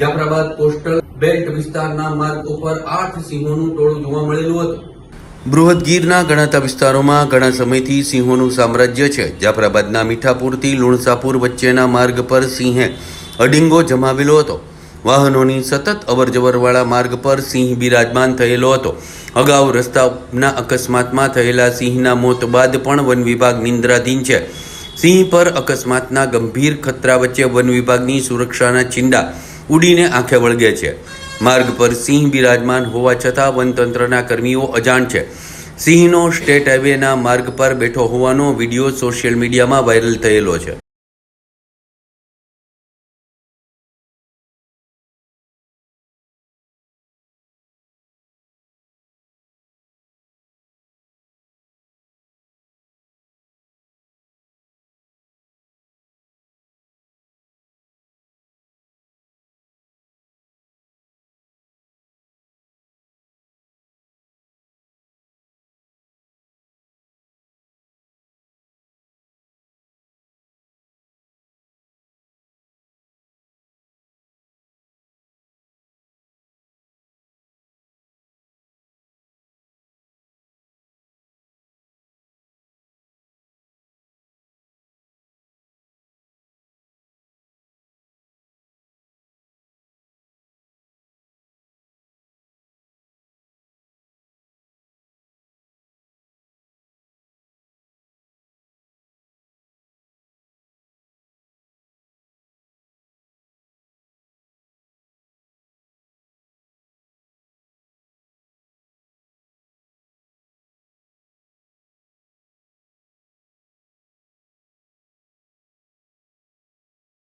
Jafrabad coastal belt વિસ્તારના માર્ગ ઉપર આઠ સિંહોનું ટોળું જોવા મળેલું હતું. બૃહદ ગીરના ગણાતા વિસ્તારોમાં ઘણા સમયથી સિંહોનું સામ્રાજ્ય છે. જાફરાબાદના મીઠાપુરથી લુણસાપુર વચ્ચેના માર્ગ પર સિંહે અડિંગો જમાવેલો હતો. વાહનોની સતત અવરજવરવાળા માર્ગ પર સિંહ બિરાજમાન થયેલો હતો. અગાઉ રસ્તાના અકસ્માતમાં થયેલા સિંહના મોત બાદ પણ વન વિભાગ નિંદ્રાધીન છે. સિંહ પર અકસ્માતના ગંભીર ખતરા વચ્ચે વન વિભાગની સુરક્ષાના ચિંડા ઉડીને આંખે વળગે છે. માર્ગ પર સિંહ બિરાજમાન હોવા છતાં વનતંત્રના કર્મીઓ અજાણ છે. સિંહનો સ્ટેટ હાઈવેના માર્ગ પર બેઠો હોવાનો વીડિયો સોશિયલ મીડિયામાં વાયરલ થયેલો છે.